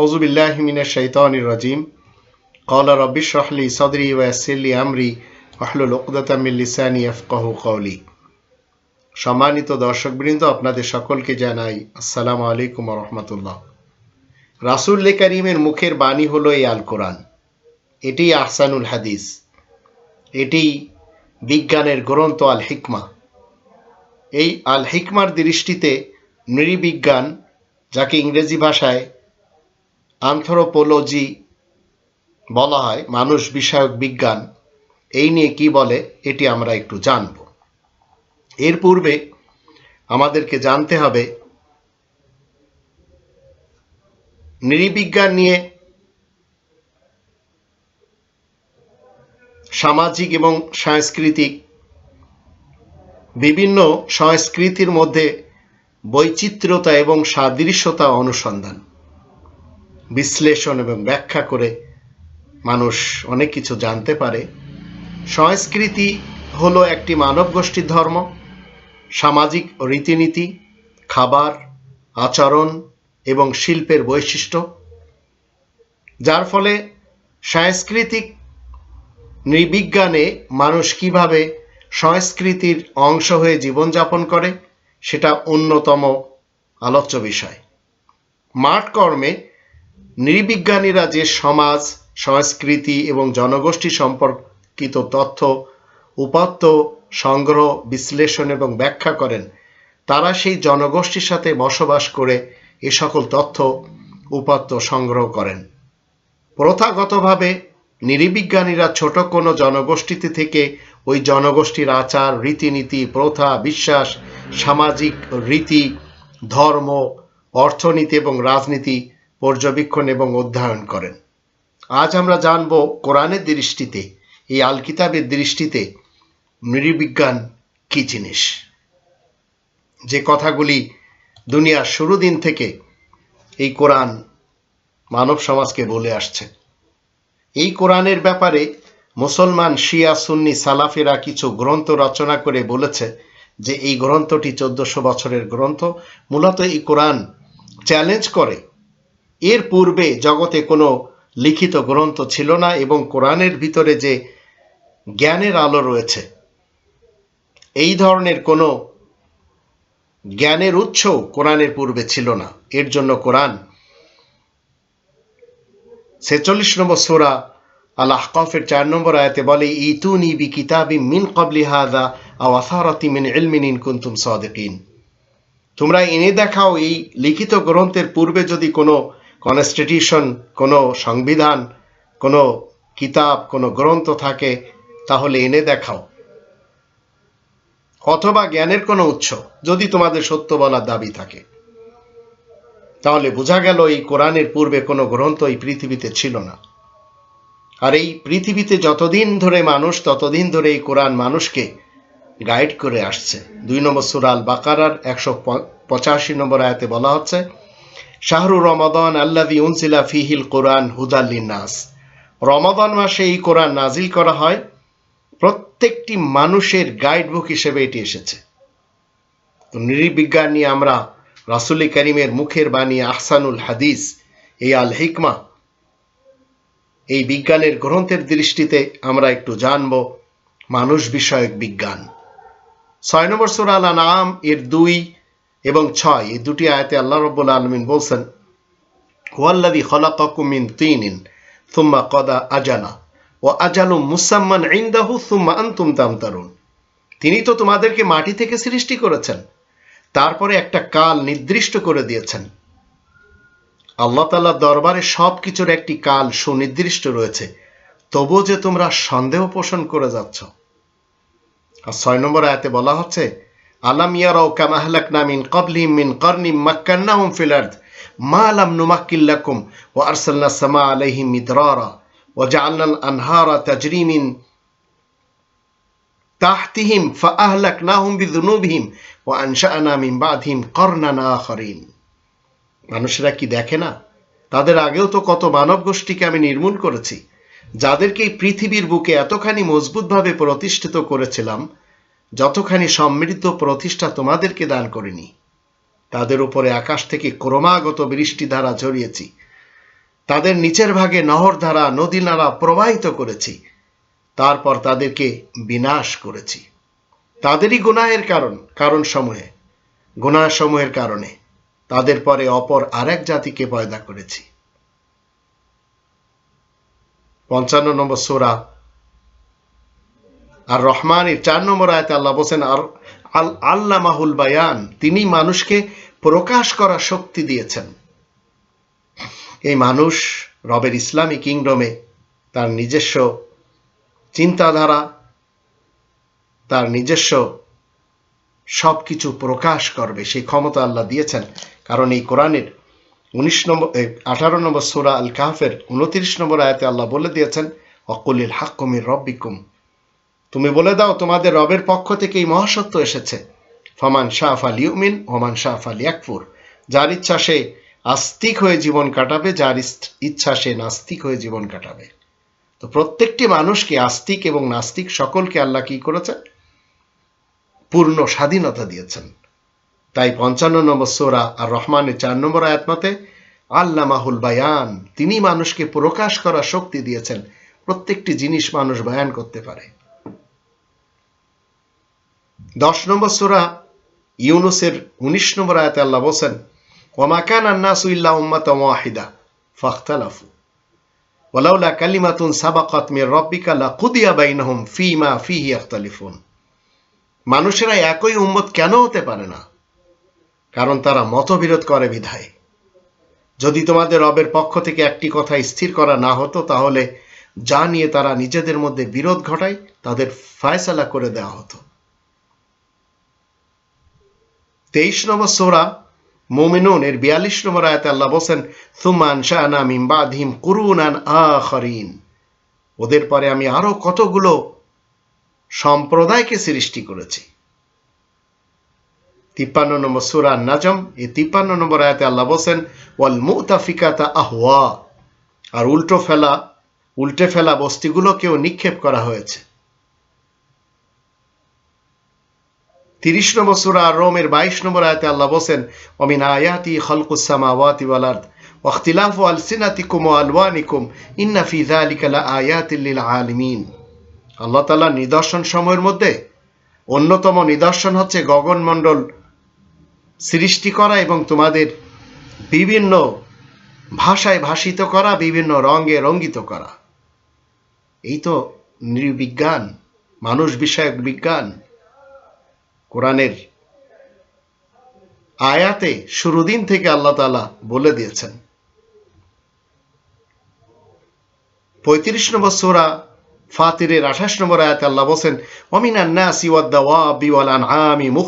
আউজুবিল্লাহমিনের শৈতানির রাজিম। কলা রব্বিশ রহলি সদরি ওয়াসিল্লি আমরি আহলুল ওকদাতামিল্লিসানি আফকাহ কৌলি সম্মানিত দর্শকবৃন্দ, আপনাদের সকলকে জানাই আসসালামু আলাইকুম রহমতুল্লাহ। রাসুল্লে করিমের মুখের বাণী হলো এই আল কোরআন এটি আহসানুল হাদিস। এটি বিজ্ঞানের গ্রন্থ আল হিকমা এই আল হিকমার দৃষ্টিতে নৃবিজ্ঞান, যাকে ইংরেজি ভাষায় আন্থ্রোপোলজি বলা হয়, মানুষ বিষয়ক বিজ্ঞান। এই নিয়ে কি বলে, এটি আমরা একটু জানব। এর পূর্বে আমাদেরকে জানতে হবে, নৃবিজ্ঞান নিয়ে সামাজিক এবং সাংস্কৃতিক বিভিন্ন সংস্কৃতির মধ্যে বৈচিত্র্যতা এবং সাদৃশ্যতা অনুসন্ধান। বিশ্লেষণ এবং ব্যাখ্যা করে মানুষ অনেক কিছু জানতে পারে। সংস্কৃতি হলো একটি মানব গোষ্ঠীর ধর্ম, সামাজিক রীতিনীতি, খাবার, আচরণ এবং শিল্পের বৈশিষ্ট্য। যার ফলে সাংস্কৃতিক নৃবিজ্ঞানে মানুষ কীভাবে সংস্কৃতির অংশ হয়ে জীবনযাপন করে, সেটা অন্যতম আলোচ্য বিষয়। মাঠ কর্মে নৃবিজ্ঞানীরা যে সমাজ, সংস্কৃতি এবং জনগোষ্ঠী সম্পর্কিত তথ্য, উপাত্ত, সংগ্রহ, বিশ্লেষণ এবং ব্যাখ্যা করেন, তারা সেই জনগোষ্ঠীর সাথে বসবাস করে এ সকল তথ্য, উপাত্ত সংগ্রহ করেন। প্রথাগতভাবে নৃবিজ্ঞানীরা ছোট কোনো জনগোষ্ঠীতে থেকে ওই জনগোষ্ঠীর আচার, রীতিনীতি, প্রথা, বিশ্বাস, সামাজিক রীতি, ধর্ম, অর্থনীতি এবং রাজনীতি পর্যবেক্ষণ এবং অধ্যয়ন করেন। আজ আমরা জানব কোরআনের দৃষ্টিতে, এই আল কিতাবের দৃষ্টিতে নৃবিজ্ঞান কি জিনিস? যে কথাগুলি দুনিয়ার শুরু দিন থেকে এই কোরআন মানব সমাজকে বলে আসছে। এই কোরআনের ব্যাপারে মুসলমান শিয়া, সুন্নি, সালাফেরা কিছু গ্রন্থ রচনা করে বলেছে যে এই গ্রন্থটি চোদ্দশো বছরের গ্রন্থ। মূলত এই কোরআন চ্যালেঞ্জ করে এর পূর্বে জগতে কোনো লিখিত গ্রন্থ ছিল না এবং কোরআনের ভিতরে যে জ্ঞানের আলো রয়েছে, এই ধরনের কোনো জ্ঞানের উৎস কোরআনের পূর্বে ছিল না। এর জন্য কোরআন ছেচল্লিশ নম্বর সোরা আল আহকফের চার নম্বর আয়াতে বলে, ইতুনি বি কিতাবি মিন কবলি হাদা আও আসারতি মিন ইলমিন ইন কুন্তুম সাদিকিন। তোমরা এনে দেখাও, এই লিখিত গ্রন্থের পূর্বে যদি কোনো কনস্টিটিউশন কোনো সংবিধান, কোনো কিতাব, কোনো গ্রন্থ থাকে, তাহলে এনে দেখাও। অথবা জ্ঞানের কোনো উৎস, যদি তোমাদের সত্য বলার দাবি থাকে। তাহলে বোঝা গেল এই কোরআনের পূর্বে কোনো গ্রন্থ এই পৃথিবীতে ছিল না। আর এই পৃথিবীতে যতদিন ধরে মানুষ, ততদিন ধরে এই কোরআন মানুষকে গাইড করে আসছে। দুই নম্বর সুরাল বাকারার একশো পঁচাশি নম্বর আয়াতে বলা হচ্ছে শাহরু রমাদান আল্লাদি উনসিলা ফিহিল কোরআন হুদাল্লিনাস রমাদান মাসে এই কোরআন নাজিল করা হয়। প্রত্যেকটি মানুষের গাইড বুক হিসেবে এটি এসেছে। তো নৃবিজ্ঞান নিয়ে আমরা রাসুলি করিমের মুখের বাণী আহসানুল হাদিস, এই আল হিকমা এই বিজ্ঞানের গ্রন্থের দৃষ্টিতে আমরা একটু জানব মানুষ বিষয়ক বিজ্ঞান। ছয় নম্বর সুরা আল নাম এর দুই এবং ছয়, এই দুটি আয়তে আল্লাহ রব্বুল আলমিন বলছেন ওয়াল্লাদি খলাকুমিন তিনিন থুম্মা কদা আজানা ও আজালু মুসাম্মান ইন্দাহু থুম্মা আন্তুম তামতারুন। তিনি তো তোমাদেরকে মাটি থেকে সৃষ্টি করেছেন, তারপরে একটা কাল নির্দিষ্ট করে দিয়েছেন। আল্লাহ তাল্লাহ দরবারে সব কিছুর একটি কাল সুনির্দিষ্ট রয়েছে, তবুও যে তোমরা সন্দেহ পোষণ করে যাচ্ছ। আর ছয় নম্বর আয়াতে বলা হচ্ছে আলাম আল আনহারা তাজরি মিন তাহতিহিম ফাআহলাকনাহুম বিযুনুবিহিম ওয়া আনশাআনা মিন বাদহিম কর্নান মানুষেরা কি দেখে না? তাদের আগেও তো কত মানব গোষ্ঠীকে আমি নির্মূল করেছি। যাদেরকে পৃথিবীর বুকে এতখানি মজবুতভাবে প্রতিষ্ঠিত করেছিলাম যতখানি সমৃদ্ধ প্রতিষ্ঠা তোমাদেরকে দান করিনি, তাদের উপরে আকাশ থেকে ক্রমাগত বৃষ্টি ধারা ঝরিয়েছি। তাদের নিচের ভাগে নহরধারা নদী নালা প্রবাহিত করেছি। তারপর তাদেরকে বিনাশ করেছি। তাদেরই গুনাহের কারণ কারণ সমূহে গুনাহ সমূহের কারণে তাদের পরে অপর আরেক জাতিকে পয়দা করেছি। পঞ্চান্ন নম্বর সোরা আর রহমানের চার নম্বর আয়তে আল্লাহ বলছেন, আর আল আল্লাহ মাহুল বায়ান তিনি মানুষকে প্রকাশ করার শক্তি দিয়েছেন। এই মানুষ রবের ইসলামী কিংডমে তার নিজস্ব চিন্তাধারা, তার নিজস্ব সব কিছু প্রকাশ করবে, সেই ক্ষমতা আল্লাহ দিয়েছেন। কারণ এই কোরআনের উনিশ নম্বর আঠারো নম্বর সোরা আল কাহফের উনত্রিশ নম্বর আয়াতে আল্লাহ বলে দিয়েছেন, অকুলিল হাক্কমির রব্বিকুম তুমি বলে দাও তোমাদের রবের পক্ষ থেকে এই মহাসত্য এসেছে। ফমান শাহ আল ইউমিন ওমান শাহ আল ইয়াকফুর যার ইচ্ছা সে আস্তিক হয়ে জীবন কাটাবে, যার ইচ্ছা সে নাস্তিক হয়ে জীবন কাটাবে। তো প্রত্যেকটি মানুষকে আস্তিক এবং নাস্তিক সকলকে আল্লাহ কি করেছেন? পূর্ণ স্বাধীনতা দিয়েছেন। তাই পঞ্চান্ন নম্বর সোরা আর রহমানের চার নম্বর আয়াতমতে আল্লাহ মাহুল বায়ান, তিনি মানুষকে প্রকাশ করার শক্তি দিয়েছেন। প্রত্যেকটি জিনিস মানুষ বায়ান করতে পারে। দশ নম্বর সোরা ইউনুসের উনিশ নম্বর আয়াতে আল্লাহ বলছেন ইল্লা উম্মাতা ওয়াহিদা, ফাখতালাফু। ওয়ালাউলা কালিমাতুন সাবাকাত মির বাইনহুম ফিমা ফিহি মানুষেরা একই উম্মত কেন হতে পারে না? কারণ তারা মতবিরোধ করে বিধায়। যদি তোমাদের রবের পক্ষ থেকে একটি কথা স্থির করা না হতো, তাহলে যা নিয়ে তারা নিজেদের মধ্যে বিরোধ ঘটায়, তাদের ফায়সালা করে দেওয়া হতো। তেইশ নম্বর সোরা মোমিনুন, এর বিয়াল্লিশ নম্বর আয়াতে আল্লাহ বলছেন সুমান শাহনা মিমবাধিম কুরুনান আখরিন। ওদের পরে আমি আরও কতগুলো সম্প্রদায়কে সৃষ্টি করেছি। তিপ্পান্ন নম্বর সুরা নাজম, এই তিপ্পান্ন নম্বর আয়াতে আল্লাহ বলছেন, ওয়াল মুতাফিকাতা আহওয়া। আর উল্টো ফেলা, উল্টে ফেলা বস্তিগুলোকেও নিক্ষেপ করা হয়েছে। তিরিশ নম্বর সুরা রোমের বাইশ নম্বর আয়তে আল্লাহ বলছেন অমিন আয়াতি খলকুসামাওয়াতি ওয়ালার্দ واختلاف ألسنتكم وألوانكم إن في ذلك لآيات للعالمين আল্লাহ তাআলা নিদর্শন সময়ের মধ্যে অন্যতম নিদর্শন হচ্ছে গগনমণ্ডল সৃষ্টি করা এবং তোমাদের বিভিন্ন ভাষায় ভাষিত করা বিভিন্ন রঙে রঙ্গিত করা এই তো নৃবিজ্ঞান মানুষ বিষয়ক বিজ্ঞান কোরআনের আয়াতে শুরুদিন থেকে আল্লাহ তালা বলে দিয়েছেন। পঁয়ত্রিশ নম্বর সোরা ফাতিরের আঠাশ নম্বর আয়াতে আল্লাহ বলছেন অমিনা মিন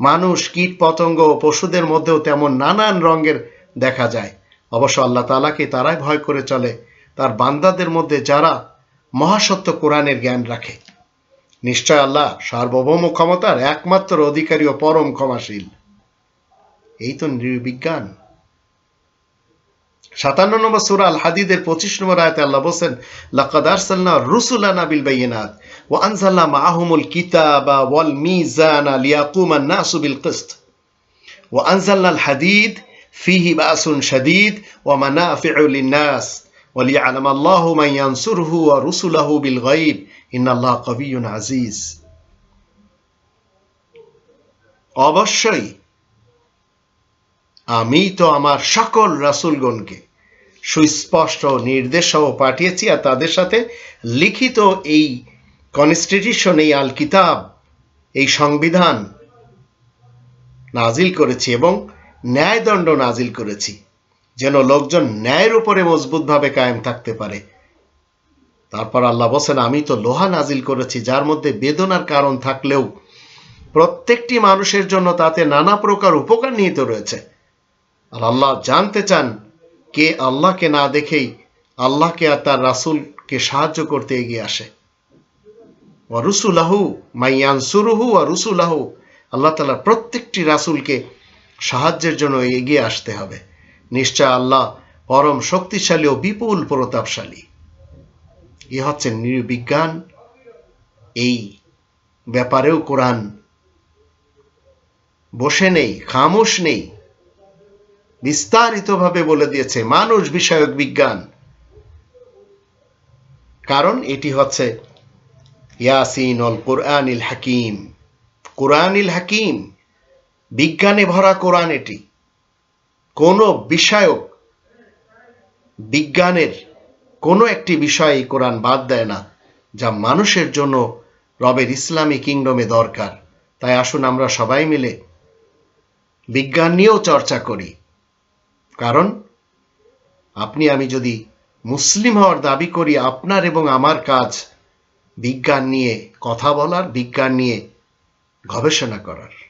মানুষ কীট, পতঙ্গ পশুদের মধ্যেও তেমন নানান রঙের দেখা যায়। অবশ্য আল্লাহ তালাকে তারাই ভয় করে চলে। তার বান্দাদের মধ্যে যারা মহাসত্য কোরআনের জ্ঞান রাখে। নিশ্চয় আল্লাহ সার্বভৌম ক্ষমতার একমাত্র অধিকারী ও পরম ক্ষমাশীল। এই তো নির্বিজ্ঞান সাতান্ন নম্বর সুরাল হাদিদের পঁচিশ নম্বর আয়তে আল্লাহ বলছেন লাকাদার সাল্লাহ রুসুলানা বিল বাইনাত ও আনসাল্লাহ মাহুমুল কিতাবা ওয়াল মিজান আল ইয়াকুমান নাসু কিস্ত ও আনসাল্লাহ হাদিদ ফিহি বাসুন শাদিদ ও মানাফিউল নাস وليعلم الله من ينصره ورسله بالغيب إن الله قوي عزيز অবশ্যই আমি তো আমার সকল রাসুলগণকে সুস্পষ্ট নির্দেশও পাঠিয়েছি আর তাদের সাথে লিখিত এই কনস্টিটিউশন এই আল কিতাব এই সংবিধান নাজিল করেছি এবং ন্যায়দণ্ড নাজিল করেছি যেন লোকজন ন্যায়ের উপরে মজবুতভাবে কায়েম থাকতে পারে। তারপর আল্লাহ বলছেন, আমি তো লোহা নাজিল করেছি, যার মধ্যে বেদনার কারণ থাকলেও প্রত্যেকটি মানুষের জন্য তাতে নানা প্রকার উপকার নিহিত রয়েছে। আর আল্লাহ জানতে চান কে আল্লাহকে না দেখেই আল্লাহকে আর তার রাসুলকে সাহায্য করতে এগিয়ে আসে। ওয়ারুসুলাহু মাইয়ান সুরুহু আর রুসুলাহু, আল্লাহ তালা প্রত্যেকটি রাসুলকে সাহায্যের জন্য এগিয়ে আসতে হবে। নিশ্চয় আল্লাহ পরম শক্তিশালী ও বিপুল প্রতাপশালী। এ হচ্ছে নির্বিজ্ঞান এই ব্যাপারেও কোরআন বসে নেই, খামোশ নেই। বিস্তারিতভাবে বলে দিয়েছে মানুষ বিষয়ক বিজ্ঞান। কারণ এটি হচ্ছে ইয়াসিন অল কোরআনিল হাকিম। কোরআনিল হাকিম। বিজ্ঞানে ভরা কোরআন এটি। কোনো বিষয়ক বিজ্ঞানের কোনো একটি বিষয় কোরআন বাদ দেয় না, যা মানুষের জন্য রবের ইসলামী কিংডমে দরকার। তাই আসুন আমরা সবাই মিলে বিজ্ঞান নিয়েও চর্চা করি। কারণ আপনি, আমি যদি মুসলিম হওয়ার দাবি করি, আপনার এবং আমার কাজ বিজ্ঞান নিয়ে কথা বলার, বিজ্ঞান নিয়ে গবেষণা করার।